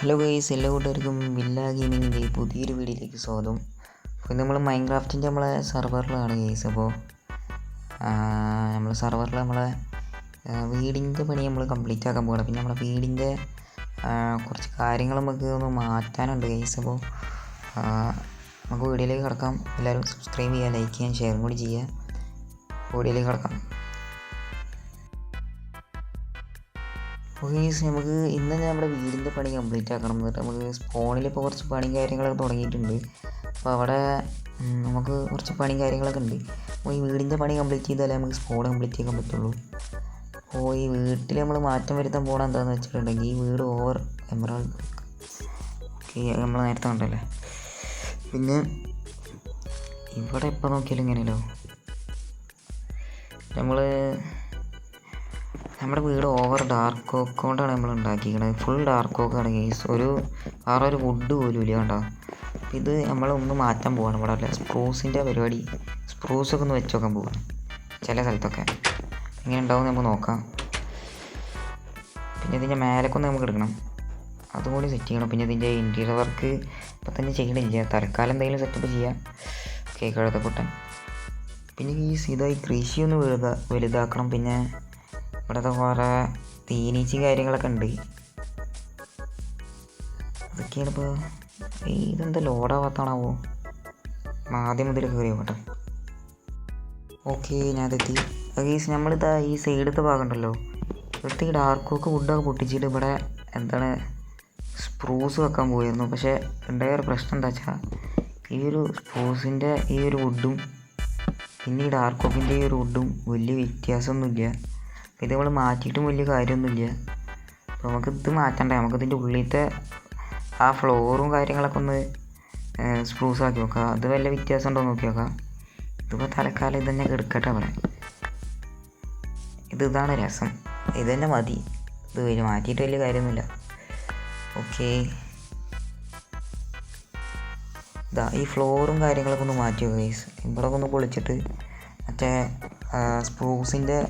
Hello guys എല്ലാ കൂട്ടുകാർക്കും villa ഗെയിമിങ്ങിന്റെ പുതിയൊരു വീഡിയോയിലേക്ക് സ്വാഗതം. അപ്പോൾ നമ്മൾ മൈൻക്രാഫ്റ്റിന്റെ നമ്മളെ സെർവറിലാണ് ഗൈസ്. അപ്പോൾ നമ്മൾ സെർവറിൽ നമ്മളെ വീടിന്റെ പണി നമ്മൾ കംപ്ലീറ്റ് ആക്കാൻ പോകണം പിന്നെ നമ്മളെ വീടിന്റെ കുറച്ച് കാര്യങ്ങൾ നമുക്ക് ഒന്ന് മാറ്റാനുണ്ട് ഗൈസ്. അപ്പോൾ നമുക്ക് വീഡിയോയിലേക്ക് കിടക്കാം. എല്ലാവരും സബ്സ്ക്രൈബ് ചെയ്യുക ലൈക്ക് ചെയ്യാൻ ഷെയറും കൂടി ചെയ്യുക. വീഡിയോയിലേക്ക് കിടക്കാം. ഓക്കെ നമുക്ക് ഇന്ന് നമ്മുടെ വീടിന്റെ പണി കംപ്ലീറ്റ് ആക്കണം എന്നിട്ട് നമുക്ക് സ്പോണിൽ ഇപ്പോൾ കുറച്ച് പണിയും കാര്യങ്ങളൊക്കെ തുടങ്ങിയിട്ടുണ്ട്. അപ്പോൾ അവിടെ നമുക്ക് കുറച്ച് പണിയും കാര്യങ്ങളൊക്കെ ഉണ്ട്. അപ്പോൾ ഈ വീടിന്റെ പണി കംപ്ലീറ്റ് ചെയ്താലേ നമുക്ക് സ്പോൺ കംപ്ലീറ്റ് ചെയ്യാൻ പറ്റുള്ളൂ. അപ്പോൾ ഈ വീട്ടിൽ നമ്മൾ മാറ്റം വരുത്താൻ പോകണം എന്താണെന്ന് വെച്ചിട്ടുണ്ടെങ്കിൽ ഈ വീട് ഓവർ എമറാൾഡ് നമ്മൾ നേരത്തെ ഉണ്ടല്ലേ പിന്നെ ഇവിടെ ഇപ്പോൾ നോക്കിയാലും ഇങ്ങനെയല്ലോ. നമ്മൾ നമ്മുടെ വീട് ഓവർ ഡാർക്ക് ഓക്ക് കൊണ്ടാണ് നമ്മൾ ഉണ്ടാക്കിയിരിക്കുന്നത് ഫുൾ ഡാർക്ക് ഓക്കാണ് ഗെയ്സ് ഒരു വേറെ ഒരു വുഡ് പോലും ഇല്ല കണ്ടോ? ഇത് നമ്മൾ ഒന്ന് മാറ്റാൻ പോവാണ് ഇവിടെ അല്ല? സ്പ്രൂസിന്റെ പരിപാടി. സ്പ്രൂസൊക്കെ ഒന്ന് വെച്ച് നോക്കാൻ പോവാണ്. ചില സ്ഥലത്തൊക്കെ. ഇങ്ങനെ ഉണ്ടാവും നമുക്ക് നോക്കാം. പിന്നെ ഇതിന്റെ മേലക്കൊന്ന് നമുക്ക് എടുക്കണം. അതും കൂടി സെറ്റ് ചെയ്യണം. പിന്നെ ഇതിന്റെ ഇന്റീരിയർ വർക്ക് ഇപ്പം തന്നെ ചെയ്യണില്ല. തൽക്കാലം എന്തെങ്കിലും സെറ്റപ്പ് ചെയ്യാം. കേക്ക് എഴുതപ്പൊട്ടൻ പിന്നെ ഈ ഇതായി ഒന്ന് വലുതാ വലുതാക്കണം. പിന്നെ ഇവിടുത്തെ കുറേ തീനീച്ചും കാര്യങ്ങളൊക്കെ ഉണ്ട്. അതൊക്കെയാണ് ഇപ്പോൾ ഇതെന്താ ലോഡാവാത്താണാവോ ആദ്യം മുതൽ കയറി പോട്ടെ. ഓക്കെ ഞാനെത്തി ഗീസ് നമ്മളിതാ ഈ സൈഡത്തെ ഭാഗമുണ്ടല്ലോ ഇവിടുത്തെ ഈ ഡാർക്കൊക്കെ വുഡൊക്കെ പൊട്ടിച്ചിട്ട് ഇവിടെ എന്താണ് സ്പ്രൂസ് വെക്കാൻ പോയിരുന്നു. പക്ഷേ ഉണ്ടായ ഒരു പ്രശ്നം എന്താ വെച്ചാൽ ഈ ഒരു സ്പ്രൂസിന്റെ ഈ ഒരു വുഡും പിന്നെ ഈ ഡാർക്ക് ഓക്കിന്റെ ഈ ഒരു വുഡും വലിയ വ്യത്യാസമൊന്നുമില്ല. ഇത് നമ്മൾ മാറ്റിയിട്ടും വലിയ കാര്യമൊന്നുമില്ല. അപ്പോൾ നമുക്കിത് മാറ്റണ്ടേ? നമുക്ക് ഇതിന്റെ ഉള്ളിലത്തെ ആ ഫ്ലോറും കാര്യങ്ങളൊക്കെ ഒന്ന് സ്പ്രൂസ് ആക്കി നോക്കാം. അത് വല്ല വ്യത്യാസം ഉണ്ടോ നോക്കി നോക്കാം. ഇതിപ്പോൾ തലക്കാലം ഇത് തന്നെ എടുക്കട്ടെ അവിടെ. ഇത് ഇതാണ് രസം. ഇത് തന്നെ മതി. ഇത് വലിയ മാറ്റിയിട്ട് വലിയ കാര്യമൊന്നുമില്ല. ഓക്കേ. ഇതാ ഈ ഫ്ലോറും കാര്യങ്ങളൊക്കെ ഒന്ന് മാറ്റി ഗൈസ് ഇവിടെ ഒന്ന് പൊളിച്ചിട്ട് മറ്റേ സ്പ്രൂസിന്റെ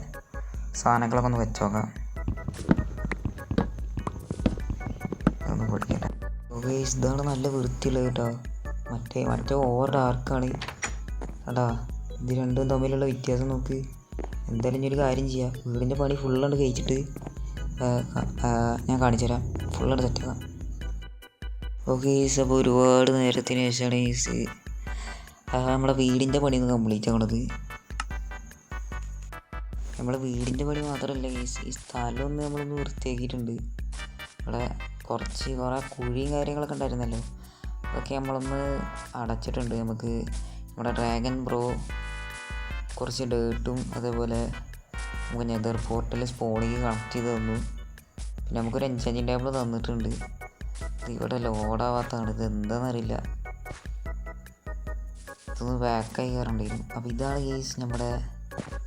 സാധനങ്ങളൊക്കെ ഒന്ന് വെച്ച് നോക്കാം. ഒന്ന് പൊടിക്കട്ടെ ഇതാണ് നല്ല വൃത്തിയുള്ളത് കേട്ടോ. മറ്റേ മറ്റേ ഓവർ ഡാർക്കാണ് കേട്ടാ ഇത് രണ്ടും തമ്മിലുള്ള വ്യത്യാസം നോക്ക്. എന്തായാലും ഇനി ഒരു കാര്യം ചെയ്യാം. വീടിന്റെ പണി ഫുള്ളാണ്ട് കഴിച്ചിട്ട് ഞാൻ കാണിച്ചു തരാം. ഫുള്ളാണ്ട് സെറ്റാക്കാം ഓക്കെ ഈസ് അപ്പോൾ ഒരുപാട് നേരത്തിന് ശേഷമാണ് ഈസ് നമ്മളെ വീടിന്റെ പണിയൊന്ന് കംപ്ലീറ്റ് ആക്കണത്. നമ്മളെ വീടിന്റെ പണി മാത്രമല്ല ഈ ഈ സ്ഥലം ഒന്ന് നമ്മളൊന്ന് വൃത്തിയാക്കിയിട്ടുണ്ട്. ഇവിടെ കുറച്ച് കുറേ കുഴിയും കാര്യങ്ങളൊക്കെ ഉണ്ടായിരുന്നല്ലോ. അതൊക്കെ നമ്മളൊന്ന് അടച്ചിട്ടുണ്ട്. നമുക്ക് നമ്മുടെ ഡ്രാഗൺ ബ്രോ കുറച്ച് ഡേട്ടും അതേപോലെ നമുക്ക് നെതർ പോർട്ടൽ സ്പോണിക്ക് കണക്ട് ചെയ്ത് തന്നു. പിന്നെ നമുക്കൊരു എൻചാഞ്ചിങ് ടേബിൾ തന്നിട്ടുണ്ട്. ഇത് ഇവിടെ ലോഡാവാത്തതാണ് ഇത് എന്താണെന്നറിയില്ല ഇതൊന്ന് ബാക്കായി കയറണ്ടായിരുന്നു അപ്പോൾ ഇതാണ് കേസ് നമ്മുടെ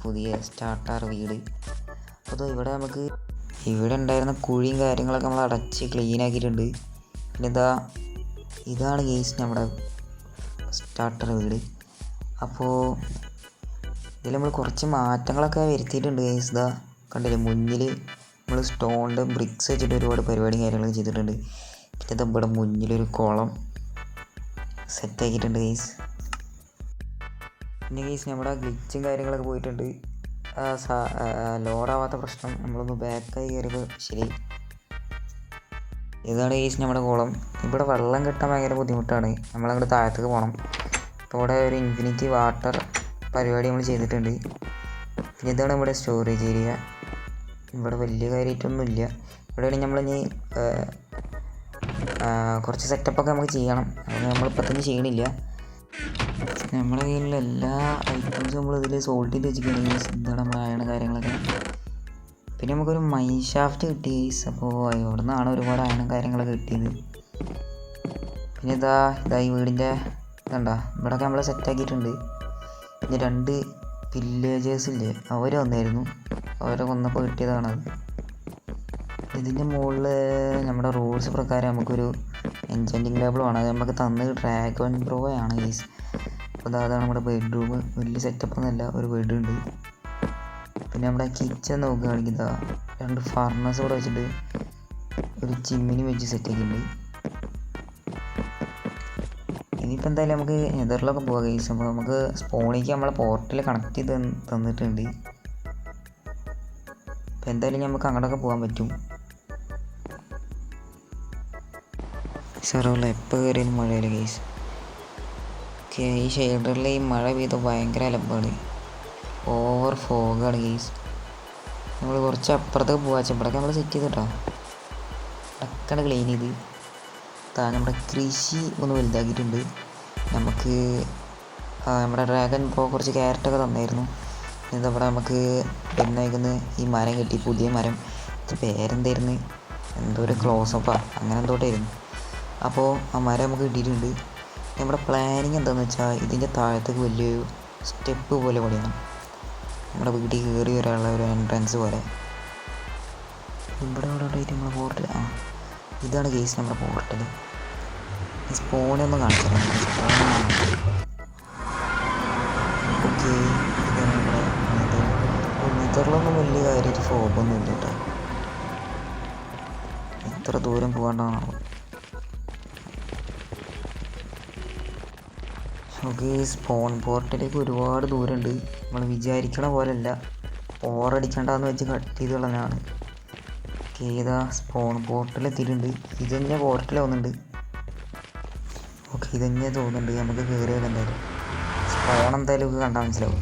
പുതിയ സ്റ്റാർട്ടർ വീട്. അപ്പോൾ ഇവിടെ നമുക്ക് ഇവിടെ ഉണ്ടായിരുന്ന കുഴിയും കാര്യങ്ങളൊക്കെ നമ്മൾ അടച്ച് ക്ലീൻ ആക്കിയിട്ടുണ്ട്. പിന്നെ ഇതാ ഇതാണ് ഗെയ്സ് നമ്മുടെ സ്റ്റാർട്ടർ വീട്. അപ്പോൾ ഇതിൽ നമ്മൾ കുറച്ച് മാറ്റങ്ങളൊക്കെ വരുത്തിയിട്ടുണ്ട് ഗെയ്സ് ഇതാ കണ്ടില്ലേ മുന്നിൽ നമ്മൾ സ്റ്റോണിന്റെ ബ്രിക്സ് വെച്ചിട്ട് ഒരുപാട് പരിപാടിയും കാര്യങ്ങളൊക്കെ ചെയ്തിട്ടുണ്ട്. പിന്നെ ഇവിടെ മുന്നിലൊരു കുളം സെറ്റ് ആക്കിയിട്ടുണ്ട് കേസ് പിന്നെ കേസ് നമ്മുടെ ഗ്ലിച്ചും കാര്യങ്ങളൊക്കെ പോയിട്ടുണ്ട്. ലോഡാവാത്ത പ്രശ്നം നമ്മളൊന്ന് ബാക്കായി കയറിയപ്പോൾ ശരി. ഇതാണ് കേസ് നമ്മുടെ കോളം. ഇവിടെ വെള്ളം കിട്ടാൻ ഭയങ്കര ബുദ്ധിമുട്ടാണ്. നമ്മളങ്ങോട്ട് താഴത്തേക്ക് പോകണം ഇതോടെ ഒരു ഇൻഫിനിറ്റി വാട്ടർ പരിപാടി നമ്മൾ ചെയ്തിട്ടുണ്ട്. പിന്നെ ഇതാണ് ഇവിടെ സ്റ്റോറേജ് ഏരിയ ഇവിടെ വലിയ കാര്യമായിട്ടൊന്നുമില്ല ഇവിടെയാണെങ്കിൽ ഇനി കുറച്ച് സെറ്റപ്പൊക്കെ നമുക്ക് ചെയ്യണം. അത് നമ്മളിപ്പോൾ തന്നെ ചെയ്യണില്ല. നമ്മുടെ കയ്യിലുള്ള എല്ലാ ഐറ്റംസും നമ്മൾ ഇതിൽ സോൾട്ട് ചെയ്ത് വെച്ചിരിക്കുകയാണെങ്കിൽ എന്താണ് നമ്മുടെ അയണ കാര്യങ്ങളൊക്കെ. പിന്നെ നമുക്കൊരു മൈൻ ഷാഫ്റ്റ് കിട്ടി. അപ്പോൾ ഇവിടെ നിന്നാണ് ഒരുപാട് അയണം കാര്യങ്ങളൊക്കെ കിട്ടിയത്. പിന്നെ ഇതാ ഇതാ ഈ വീടിന്റെ ഇതുണ്ടാ? ഇവിടെയൊക്കെ നമ്മൾ സെറ്റാക്കിയിട്ടുണ്ട് പിന്നെ രണ്ട് വില്ലേജേഴ്സ് ഇല്ലേ? അവർ വന്നായിരുന്നു. അവരെ കൊന്നപ്പോൾ കിട്ടിയതാണ് അത്. ഇതിന്റെ മുകളിൽ നമ്മുടെ റൂൾസ് പ്രകാരം നമുക്കൊരു എൻചാന്റിങ് ടേബിൾ വേണം. അത് നമുക്ക് തന്നത് ഡ്രാഗൺ ബ്രോ ആണ് ഗീസ് അപ്പോൾ അതാണ് നമ്മുടെ ബെഡ്റൂം വലിയ സെറ്റപ്പ് ഒന്നുമല്ല ഒരു ബെഡ് ഉണ്ട്. പിന്നെ നമ്മുടെ കിച്ചൺ നോക്കുകയാണെങ്കിൽ ഇതാ രണ്ട് ഫർണസ് ഇവിടെ വെച്ചിട്ട് ഒരു ചിമ്മിനി വെച്ച് സെറ്റാക്കിയിട്ടുണ്ട് ഇനിയിപ്പോൾ എന്തായാലും നമുക്ക് നെതറിലൊക്കെ പോകാം ഗൈസ് അപ്പോൾ നമുക്ക് സ്പോണിക്ക് നമ്മളെ പോർട്ടൽ കണക്ട് ചെയ്ത് തന്ന് തന്നിട്ടുണ്ട്. അപ്പോൾ എന്തായാലും നമുക്ക് അങ്ങോട്ടൊക്കെ പോകാൻ പറ്റും. സാറുള്ള എപ്പോൾ കയറിയാലും മഴയില്ല ഗൈസ് ഈ ഷെയ്ഡറിൽ ഈ മഴ പെയ്ത ഭയങ്കര അലമ്പാണ് ഓവർ ഫോഗാണ് ഗെയ്സ് നമ്മൾ കുറച്ച് അപ്പുറത്തേക്ക് പോവാച്ച ഇവിടെയൊക്കെ നമ്മൾ സെറ്റ് ചെയ്തിട്ടോ? അടക്കട ക്ലീൻ ചെയ്ത്. താ നമ്മുടെ കൃഷി ഒന്ന് വലുതാക്കിയിട്ടുണ്ട്. നമുക്ക് നമ്മുടെ ഡ്രാഗൺ ഇപ്പോൾ കുറച്ച് ക്യാരറ്റൊക്കെ തന്നായിരുന്നു. അവിടെ നമുക്ക് പെണ്ണയക്കുന്ന ഈ മരം കിട്ടി പുതിയ മരം. പേരെന്തായിരുന്നു? എന്തോ ഒരു ക്ലോസപ്പാ അങ്ങനെ എന്തോട്ടായിരുന്നു അപ്പോൾ ആ മരം നമുക്ക് കിട്ടിയിട്ടുണ്ട്. നമ്മുടെ പ്ലാനിങ് എന്താണെന്ന് വെച്ചാൽ ഇതിന്റെ താഴത്തേക്ക് വലിയൊരു സ്റ്റെപ്പ് പോലെ പണിയണം നമ്മുടെ വീട്ടിൽ കയറി വരാനുള്ള ഒരു എൻട്രൻസ് പോലെ. ഇവിടെ ഇവിടെ ആയിട്ട് നമ്മുടെ പോർട്ടൽ ആ ഇതാണ് കേസ് നമ്മുടെ പോർട്ടൽ സ്പോണൊന്നും കാണിച്ചു ഓക്കെ ഇതാണ് നമ്മുടെ നെതർ നെതറിലൊന്നും വലിയ കാര്യമായിട്ട് ഫോബൊന്നും ഇല്ല കേട്ടോ. എത്ര ദൂരം പോകാണ്ടാണോ? ഓക്കെ സ്പോൺ പോർട്ടിലേക്ക് ഒരുപാട് ദൂരമുണ്ട് നമ്മൾ വിചാരിക്കണ പോലെയല്ല. ഓറടിക്കണ്ടെന്ന് വെച്ച് കട്ട് ചെയ്ത് കളഞ്ഞാണ് ഏതാ സ്പോൺ പോർട്ടിൽ എത്തിയിട്ടുണ്ട്. ഇത് തന്നെ പോർട്ടിൽ വന്നിട്ടുണ്ട് ഓക്കെ ഇത് തന്നെ തോന്നുന്നുണ്ട്. നമുക്ക് കയറിയാൽ എന്തായാലും. സ്പോൺ എന്തായാലും ഒക്കെ കണ്ടാൽ മനസ്സിലാവും.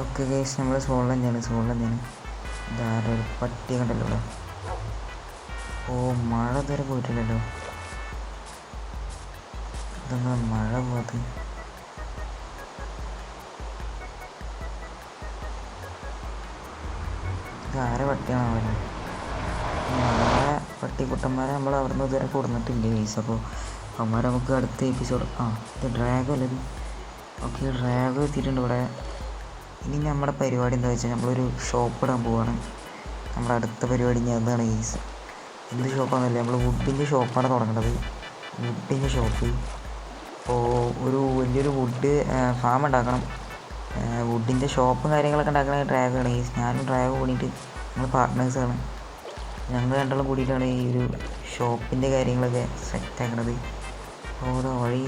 ഓക്കെ കേസ് നമ്മൾ സ്പോണിൽ തന്നെയാണ്. സ്പോണിൽ തന്നെയാണ്. ധാരാളം പട്ടി കണ്ടല്ലോ ഇവിടെ. ഓ മഴ ഇതുവരെ പോയിട്ടില്ലല്ലോ ഇതെന്താ മഴ പോകാത്ത ഇതാരെ പട്ടിയാണോ അവിടെ നമ്മളെ പട്ടിക്കുട്ടന്മാരെ നമ്മൾ അവിടെ നിന്ന് ഇതുവരെ കൊടുന്നിട്ടില്ല ഗൈസ് അപ്പോൾ അവന്മാരെ നമുക്ക് അടുത്ത എപ്പിസോഡ് ആ ഇത് ഡ്രാഗോ അല്ലത് ഓക്കെ ഡ്രാഗോ എത്തിയിട്ടുണ്ട് ഇവിടെ. ഇനി നമ്മുടെ പരിപാടി എന്താ വെച്ചാൽ നമ്മളൊരു ഷോപ്പ് ഇടാൻ പോവാണ്. നമ്മുടെ അടുത്ത പരിപാടി ഞാൻ അതാണ് കേസ് എന്ത് ഷോപ്പാണെന്നല്ല നമ്മൾ വുഡിന്റെ ഷോപ്പാണ് തുടങ്ങുന്നത് വുഡിന്റെ ഷോപ്പ് അപ്പോൾ ഒരു വലിയൊരു വുഡ് ഫാം ഉണ്ടാക്കണം. വുഡിന്റെ ഷോപ്പും കാര്യങ്ങളൊക്കെ ഉണ്ടാക്കണ ഡ്രാഗാണ് ഈ ഞാനും ഡ്രാഗ് കൂടിയിട്ട് ഞങ്ങൾ പാർട്ട്നേഴ്സാണ് ഞങ്ങൾ രണ്ടാളും കൂടിയിട്ടാണ് ഈ ഒരു ഷോപ്പിന്റെ കാര്യങ്ങളൊക്കെ സെറ്റ് ആക്കണത്. ഓരോ വഴി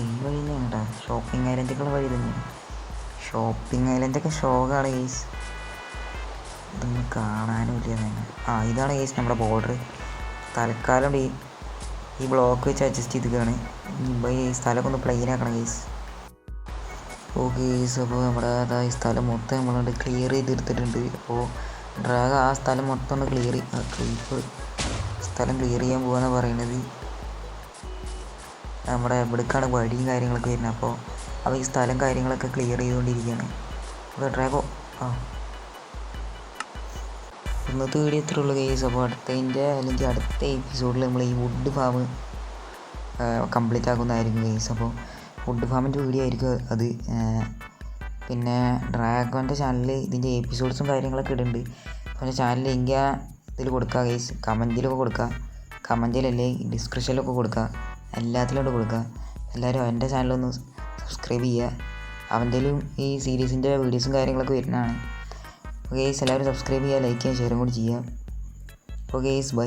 ഈ വഴി തന്നെയാണ് കേട്ടോ ഷോപ്പിംഗ് ഐലൻഡൊക്കെയുള്ള വഴി തന്നെയാണ് ഷോപ്പിംഗ് ഐലൻഡൊക്കെ ഷോക്കാണ് ഗെയ്സ് ഇതൊന്നും കാണാനും ഇല്ല തന്നെ. ആ ഇതാണ് ഗെയ്സ് നമ്മുടെ ബോർഡർ തൽക്കാലം ഈ ഈ ബ്ലോക്ക് വെച്ച് അഡ്ജസ്റ്റ് ചെയ്തിരിക്കുകയാണ്. ഇപ്പോൾ ഈ സ്ഥലമൊക്കെ ഒന്ന് പ്ലെയിൻ ആക്കണം ഗൈസ് ഓക്കെ ഗൈസ് അപ്പോൾ നമ്മുടെ അതാ ഈ സ്ഥലം മൊത്തം നമ്മളുണ്ട് ക്ലിയർ ചെയ്തെടുത്തിട്ടുണ്ട്. അപ്പോൾ ഡ്രാഗ് ആ സ്ഥലം മൊത്തം ഒന്ന് ക്ലിയർ ക്ലീപ്പ് സ്ഥലം ക്ലിയർ ചെയ്യാൻ പോകാന്ന് പറയുന്നത് നമ്മുടെ എവിടേക്കാണ് വഴിയും കാര്യങ്ങളൊക്കെ വരുന്നത്? അപ്പോൾ അപ്പോൾ ഈ സ്ഥലം കാര്യങ്ങളൊക്കെ ക്ലിയർ ചെയ്തുകൊണ്ടിരിക്കുകയാണ് അപ്പോൾ ഡ്രാഗോ ആ. ഇന്നത്തെ വീഡിയോ ഇത്ര ഉള്ളൂ കേസ് അപ്പോൾ അടുത്തതിന്റെ അല്ലെങ്കിൽ അടുത്ത എപ്പിസോഡിൽ നമ്മൾ ഈ വുഡ് ഫാം കംപ്ലീറ്റ് ആക്കുന്നതായിരിക്കും കേസ് അപ്പോൾ വുഡ് ഫാമിന്റെ വീഡിയോ ആയിരിക്കും അത്. പിന്നെ ഡ്രാഗോന്റെ ചാനലിൽ ഇതിന്റെ എപ്പിസോഡ്സും കാര്യങ്ങളൊക്കെ ഇടുന്നുണ്ട്. അപ്പോൾ ചാനൽ ലിങ്ക് ഇതിൽ കൊടുക്കുക കേസ് കമന്റിലൊക്കെ കൊടുക്കുക കമന്റിലല്ലേ ഡിസ്ക്രിപ്ഷനിലൊക്കെ കൊടുക്കുക എല്ലാത്തിലോട്ട് കൊടുക്കുക എല്ലാവരും എന്റെ ചാനലൊന്ന് സബ്സ്ക്രൈബ് ചെയ്യുക. അവന്റെ ഈ സീരീസിന്റെ വീഡിയോസും കാര്യങ്ങളൊക്കെ വരുന്നതാണ്. അപ്പോൾ ഗേസ് എല്ലാവരും സബ്സ്ക്രൈബ് ചെയ്യുക ലൈക്ക് ചെയ്യുക ഷെയറും കൂടി ചെയ്യുക. അപ്പോൾ ഗേസ് ബൈ